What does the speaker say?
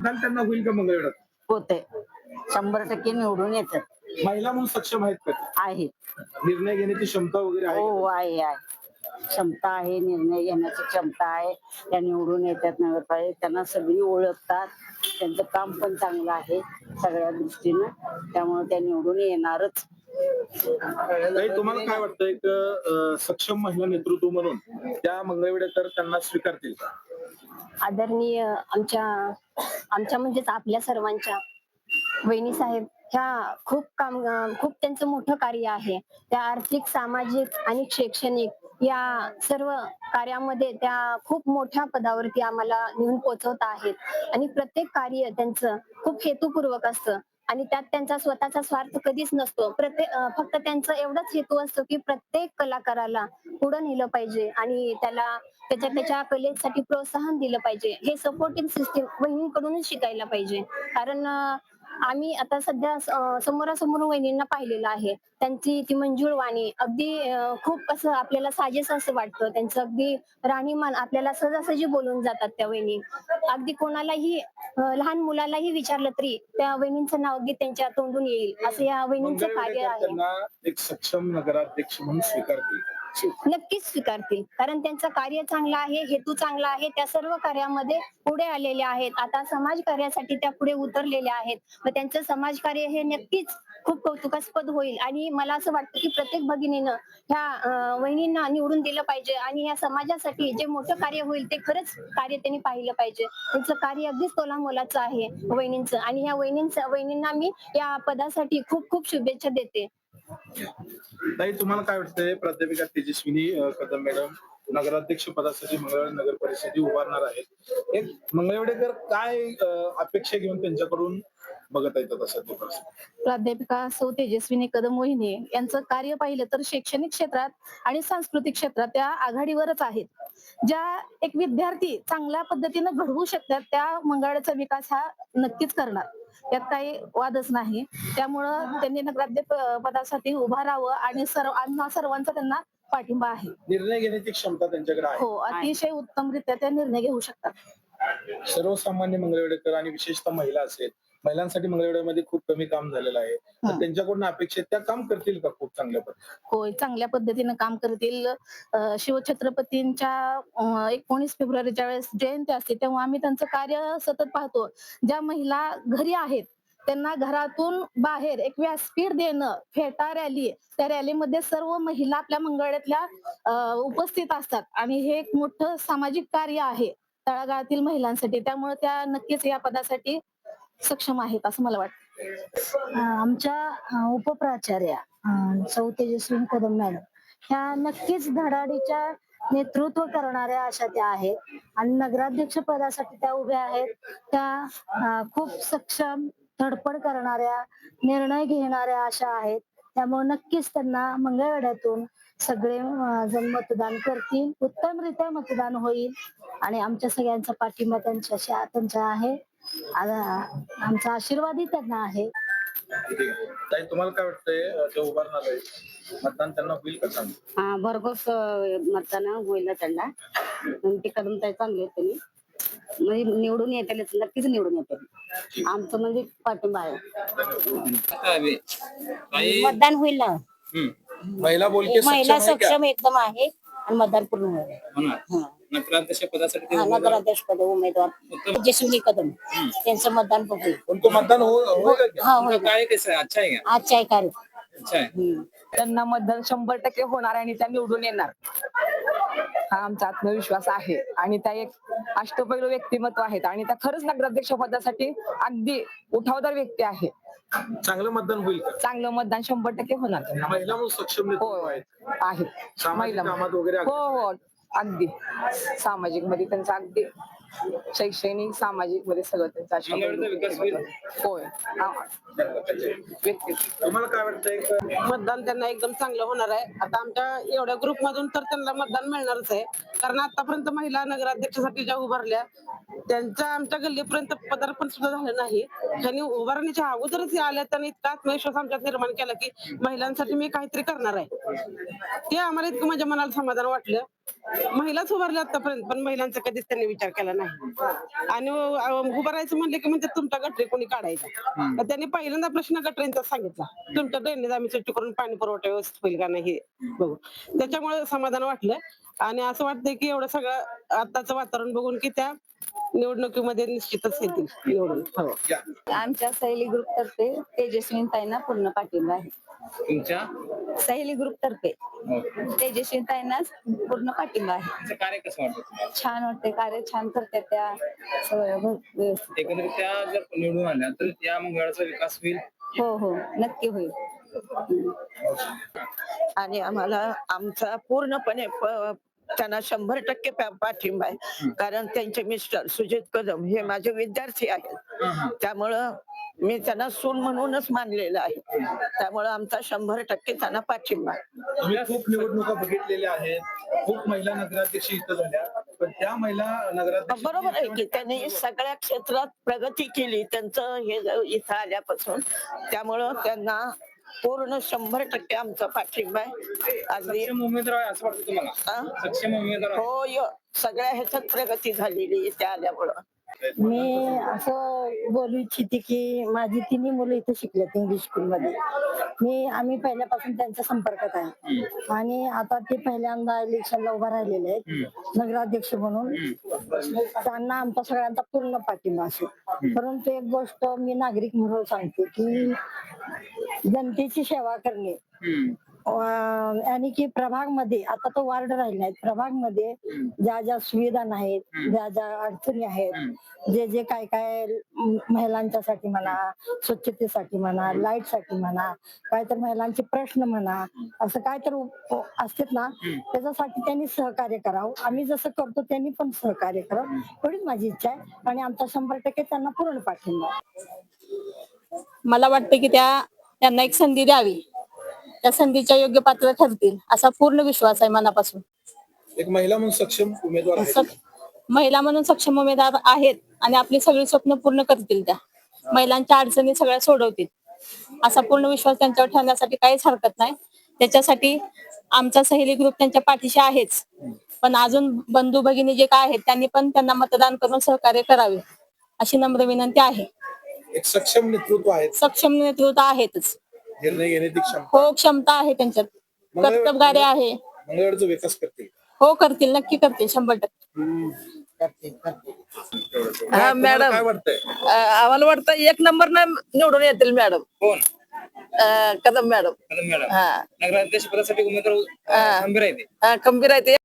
मतदान त्यांना होईल का मंगळवेढ्यात? होते. शंभर टक्के निवडून येतात. महिला म्हणून सक्षम आहेत का? त्या? आहेत. निर्णय घेण्याची क्षमता वगैरे आहे हो आहे आहे. क्षमता आहे निर्णय घेण्याची क्षमता आहे. त्या निवडून येतात नगरपालिका त्यांना सगळी ओळखतात. त्यांचं काम पण चांगलं आहे सगळ्या दृष्टीनं. त्यामुळे त्या निवडून येणारच. ताई, तुम्हाला काय वाटतं? एक सक्षम महिला नेतृत्व म्हणून त्या मंगळवेढेकर त्यांना स्वीकारतील का? आदरणीय आमच्या आमच्या म्हणजेच आपल्या सर्वांच्या वहिनी साहेब ह्या खूप काम खूप त्यांचं मोठं कार्य आहे. त्या आर्थिक सामाजिक आणि शैक्षणिक या सर्व कार्यामध्ये त्या खूप मोठ्या पदावरती आम्हाला नेऊन पोहोचवत आहेत. आणि प्रत्येक कार्य त्यांचं खूप हेतुपूर्वक असतं. आणि त्यात त्यांचा स्वतःचा स्वार्थ कधीच नसतो. प्रत्येक फक्त त्यांचा एवढाच हेतू असतो की प्रत्येक कलाकाराला पुढे नेलं पाहिजे आणि त्याला त्याच्या त्याच्या कलेसाठी प्रोत्साहन दिलं पाहिजे. हे सपोर्टिंग सिस्टीम बहिणींकडूनच शिकायला पाहिजे. कारण आम्ही आता सध्या समोरासमोर वहिनींना पाहिलेलं आहे. त्यांची ती मंजूळ वाणी अगदी खूप असं आपल्याला साजेस असं वाटतं. त्यांचं अगदी राणीमान आपल्याला सहजासहजी बोलून जातात त्या वहिनी. अगदी कोणालाही लहान मुलालाही विचारलं तरी त्या वहिनींचं नाव अगदी त्यांच्या तोंडून येईल. असं या वहिनींचं कार्य आहे. एक सक्षम नगराध्यक्ष म्हणून स्वीकारतील. नक्कीच स्वीकारतील. कारण त्यांचं कार्य चांगलं आहे हेतू चांगला आहे त्या सर्व कार्यामध्ये पुढे आलेल्या आहेत. आता समाज कार्यासाठी त्या पुढे उतरलेल्या आहेत. व त्यांचं समाज कार्य हे नक्कीच खूप कौतुकास्पद होईल. आणि मला असं वाटतं की प्रत्येक भगिनीनं ह्या वहिनींना निवडून दिलं पाहिजे. आणि या समाजासाठी जे मोठं कार्य होईल ते खरंच कार्य त्यांनी पाहिलं पाहिजे. त्यांचं कार्य अगदीच तोला मोलाचं आहे वहिनींचं. आणि ह्या वहिनींचं वहिनींना मी या पदासाठी खूप खूप शुभेच्छा देते. ताई तुम्हाला काय वाटतंय? प्राध्यापिका तेजस्विनी कदम मॅडम नगराध्यक्ष पदासाठी मंगळवेढा नगर परिषदेची उभारणार आहेत. एक मंगळवेढेकर काय अपेक्षा घेऊन त्यांच्याकडून बघत आहेत आता सध्या प्राध्यापिका सौ तेजस्विनी कदम मोहिनी यांचं कार्य पाहिलं तर शैक्षणिक क्षेत्रात आणि सांस्कृतिक क्षेत्रात त्या आघाडीवरच आहेत. ज्या एक विद्यार्थी चांगल्या पद्धतीनं घडवू शकतात त्या मंगळाचा विकास हा नक्कीच करणार. यात काही वादच नाही. त्यामुळं त्यांनी नगराध्यक्ष पदासाठी उभा राहावं आणि सर्व आम्हा सर्वांचा त्यांना पाठिंबा आहे. निर्णय घेण्याची क्षमता त्यांच्याकडे आहे. हो अतिशय उत्तमरित्या त्या निर्णय घेऊ शकतात. सर्वसामान्य मंगळवेढेकर आणि विशेषतः महिला असेल महिलांसाठी मंगळवेढ्यामध्ये खूप कमी काम झालेलं आहे. तर. त्यांच्याकडून अपेक्षित त्या काम करतील का खूप चांगल्या पद्धतीने? होय चांगल्या पद्धतीनं काम करतील. अं, शिवछत्रपतींच्या अं, एकोणीस फेब्रुवारीच्या वेळेस जयंती असते तेव्हा आम्ही त्यांचं कार्य सतत पाहतो. ज्या महिला घरी आहेत त्यांना घरातून बाहेर एक व्यासपीठ देणं फेटा रॅली त्या रॅलीमध्ये सर्व महिला आपल्या मंगळ्यातल्या उपस्थित असतात. आणि हे एक मोठं सामाजिक कार्य आहे. तळागाळातील महिलांसाठी. त्यामुळे त्या नक्कीच या पदासाठी सक्षम आहेत असं मला वाटतं. आमच्या उपप्राचार्य उपप्राचार्या सौ तेजस्वी कदम मॅडम ह्या नक्कीच धडाडीच्या नेतृत्व करणाऱ्या अशा त्या आहेत. आणि नगराध्यक्ष पदासाठी त्या उभ्या आहेत. त्या खूप सक्षम धडपड करणाऱ्या निर्णय घेणाऱ्या अशा आहेत. त्यामुळे नक्कीच त्यांना मंगळवाड्यातून सगळे जण मतदान करतील. उत्तमरित्या मतदान होईल. आणि आमच्या सगळ्यांचा पाठिंबा त्यांच्या त्यांच्या आहे. आ- आमचा आशीर्वादही त्यांना आहे. ताई तुम्हाला काय वाटतंय उभारणार आहे मतदान त्यांना होईल का सांग हा भरघोस मतदान होईल त्यांना. आणि ते कदम ताई चांगले त्यांनी म्हणजे निवडून येतील नक्कीच निवडून येतील. आमचं म्हणजे पाठिंबा आहे. मतदान होईल ना. महिला बोलके महिला सक्षम आहे का? सक्षम एकदम आहे आणि मतदान पूर्ण होईल होणार हा. नगराध्यक्ष पदासाठी ते हा, उमेदवार नगराध्यक्ष पद उमेदवार. तेजस्विनी कदम त्यांचं मतदान तो मतदान हो-? हा कसं अच्छा आहे का? आजच्या आहे कार्य अच्छा आहे. हम्म. त्यांना मतदान शंभर टक्के होणार आणि त्या निवडून येणार. हा आमचा आत्मविश्वास आहे. आणि त्या एक अष्टपैलू व्यक्तिमत्व आहेत. आणि त्या खरंच नगराध्यक्ष पदासाठी अगदी उठावदार व्यक्ती आहे. चांगलं मतदान होईल का? चांगलं मतदान शंभर टक्के होणार त्यांना. महिला म्हणून सक्षम नेतृत्व हो आहेत. आहे सामाजिक महिला कामात वगैरे हो हो अगदी. सामाजिकमध्ये त्यांचं अगदी शैक्षणिक सामाजिकमध्ये सगळं त्यांचं विकास होईल. होय. हा. व्यक्ती तुम्हाला काय वाटतंय मतदान त्यांना एकदम चांगलं होणार आहे. आता आमच्या एवढ्या ग्रुप मधून तर त्यांना मतदान मिळणारच आहे. कारण आतापर्यंत महिला नगराध्यक्षासाठी ज्या उभारल्या त्यांच्या आमच्या गल्लीपर्यंत पदार्पण सुद्धा झालं नाही. त्यांनी उभारण्याच्या अगोदरच आल्या त्यांनी इतका आत्मविश्वास आमच्यात निर्माण केला की महिलांसाठी मी काहीतरी करणार आहे. ते आम्हाला इतकं माझ्या मनाला समाधान वाटलं. महिलाच उभारल्या आतापर्यंत पण महिलांचा कधीच त्यांनी विचार केला नाही. आणि उ- उभं राहायचं म्हणले की म्हणजे तुमच्या गटरी कोणी काढायचा? त्यांनी पहिल्यांदा प्रश्न गटरींचा सांगितला. तुमच्या ड्रेनेज आम्ही स्वच्छ करून पाणी पुरवठा व्यवस्थित होईल का नाही हे बघू त्याच्यामुळे समाधान वाटलं. आणि असं वाटतंय की एवढं सगळं आताचं वातावरण बघून की त्या निवडणुकीमध्ये निश्चितच येतील. निवडून. हो. आमच्या सहेली ग्रुप तर्फे तेजस्वी ताईंना पूर्ण पाठिंबा आहे. तुमच्या? सहेली ग्रुप तर्फे. तेजस्वी ताईंना पूर्ण पाठिंबा आहे. तुमचं कार्य कसं वाटतं तुम्हाला? छान वाटते कार्य छान करतात त्या सगळं भ- व्यवस्थित. एकंदरीत त्या जर निवडून आल्या तर त्या मंगळाचा विकास होईल. हो हो. नक्की होईल. आणि आम्हाला आमचा पूर्णपणे प- त्यांना शंभर टक्के पाठिंबा आहे. कारण त्यांचे मिस्टर सुजित कदम हे माझे विद्यार्थी आहेत. त्यामुळं मी त्यांना सून म्हणूनच मानलेलं आहे. त्यामुळं आमचा शंभर टक्के त्यांना पाठिंबा आहे. तुम्ही खूप निवडणुका बघितलेल्या आहेत. खूप महिला नगराध्यक्ष इथं झाल्या. पण त्या महिला नगराध्यक्ष बरोबर आहे की त्यांनी सगळ्या क्षेत्रात प्रगती केली. त्यांचं हे इथं आल्यापासून. त्यामुळं त्यांना पूर्ण शंभर टक्के आमचा पाठिंबा आहे. अगदी. सक्षम उमेदवार आहे असं वाटतं तुम्हाला? हा? सक्षम उमेदवार आहे. हो य सगळ्या ह्याच्यात प्रगती झालेली आहे त्या आल्यामुळं. मी असं बोलू इच्छिते की माझी तिन्ही मुलं इथे शिकलेत इंग्लिश स्कूलमध्ये मी आम्ही पहिल्यापासून त्यांच्या संपर्कात आहे. आणि आता ते पहिल्यांदा इलेक्शनला उभा राहिलेले आहेत. नगराध्यक्ष म्हणून. त्यांना आमचा सगळ्यांचा पूर्ण पाठिंबा असेल. परंतु एक गोष्ट मी नागरिक म्हणून सांगते की जनतेची सेवा करणे. आणि की प्रभागमध्ये आता तो वार्ड राहिला आहे प्रभागमध्ये ज्या ज्या सुविधा नाहीत ज्या ज्या अडचणी आहेत जे जे काय काय महिलांच्यासाठी म्हणा स्वच्छतेसाठी म्हणा लाइटसाठी म्हणा काय तर महिलांचे प्रश्न म्हणा असं काय तर असतात ना त्याच्यासाठी त्यांनी सहकार्य करावं. आम्ही जसं करतो त्यांनी पण सहकार्य करावं. एवढीच माझी इच्छा आहे. आणि आमचा शंभर टक्के त्यांना पूर्ण पाठिंबा. मला वाटतं की त्या त्यांना एक संधी द्यावी. त्या संधीच्या योग्य पात्र ठरतील असा पूर्ण विश्वास आहे मनापासून. एक महिला म्हणून सक्षम उमेदवार आहेत. सक- महिला म्हणून सक्षम उमेदवार आहेत आणि आपली सगळी स्वप्न पूर्ण करतील त्या. महिलांच्या अडचणी सगळ्या सोडवतील. असा पूर्ण विश्वास त्यांच्यावर ठेवण्यासाठी काहीच हरकत नाही. त्याच्यासाठी आमचा सहेली ग्रुप त्यांच्या पाठीशी आहेच. पण अजून बंधू भगिनी जे काय आहेत त्यांनी पण त्यांना मतदान करून सहकार्य करावे अशी नम्र विनंती आहे. एक सक्षम नेतृत्व आहेत. सक्षम नेतृत्व आहेतच. निर्णय घेण्याची क्षमता. हो क्षमता आहे त्यांच्यात. कर्तबगारी आहे. मंगळवारचा विकास करतील. हो करतील. नक्की करतील. शंभर टक्के. तुम्हाला काय वाटतंय? आम्हाला वाटतं एक नंबर निवडून येतील मॅडम. कोण? कदम मॅडम. कदम मॅडम. हा. नगराध्यक्ष पदासाठी उमेदवार अं, खंबीर आहे ते. खंबीर आहे ते.